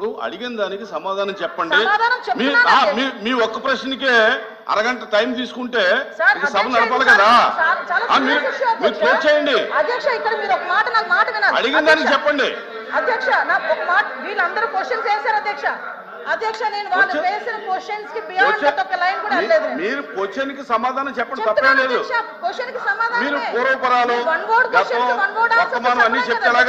ఇప్పుడు అడిగిన దానికి సమాధానం చెప్పండి. సమాధానం మీ ఒక్క ప్రశ్నకే అరగంట టైం తీసుకుంటే సభ నడపాలి కదా. మీరు. క్లోజ్ చేయండి. అధ్యక్ష ఇక్కడ మీరు ఒక మాట నాకు మాట వినాలి అడిగిన దానికి చెప్పండి. అధ్యక్ష వీళ్ళందరూ క్వశ్చన్స్ వేశారు అధ్యక్ష. అధ్యక్ష నేను వాళ్ళు Question- వేసిన క్వశ్చన్స్కి బియాండ్ Question- ఒక లైన్ కూడా. మీరు క్వశ్చన్కి సమాధానం చెప్పండి తప్పేం లేదు. అధ్యక్ష, క్వశ్చన్కి సమాధానమే. మీరు పూర్వపరాలు, మీరు వన్ వర్డ్ క్వశ్చన్కి గతం, వన్ వర్డ్ ఆన్సర్ వర్తమానం అన్నీ చెప్పలేం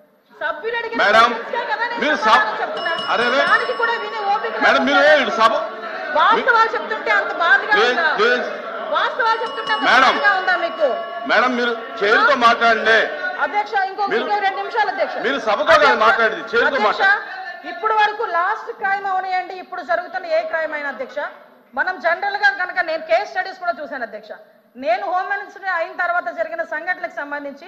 మేడం, మీరు. అరే, మేడం మీరు సభ వాస్తవాలు చెప్తుంటే అంత బాధగా. వాస్తవాలు చెప్తుంటే మేడం. ఉందా మీకు మేడం మీరు చేతితో మాట్లాడండి అధ్యక్ష ఇంకో రెండు నిమిషాలు అధ్యక్ష మీరు సభతో మాట్లాడేది, అధ్యక్ష, మాట్లాడండి. ఇప్పుడు వరకు లాస్ట్ క్రైమ్ అవనియండి ఇప్పుడు జరుగుతున్న ఏ క్రైమ్ అయినా అధ్యక్ష మనం జనరల్గా కనుక నేను కేస్ స్టడీస్ కూడా చూశాను అధ్యక్ష నేను హోమ్ మినిస్టర్ అయిన తర్వాత జరిగిన సంఘటనలకు సంబంధించి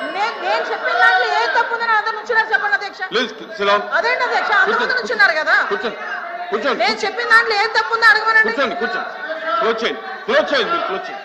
నేను చెప్పిన దాంట్లో ఏ తప్పు ఉందని అందరు నుంచున్నారు చెప్పండి అధ్యక్ష. ప్లీజ్ సిలాన్ అదేంటి అధ్యక్ష? అందరు నుంచున్నారు కదా. కూర్చోండి కూర్చోండి నేను చెప్పిన దాంట్లో ఏ తప్పు ఉందో అడగమనండి. కూర్చోండి కూర్చోండి క్లోజ్ చేయండి. క్లోజ్ చేయండి. మీరు క్లోజ్ చేయండి.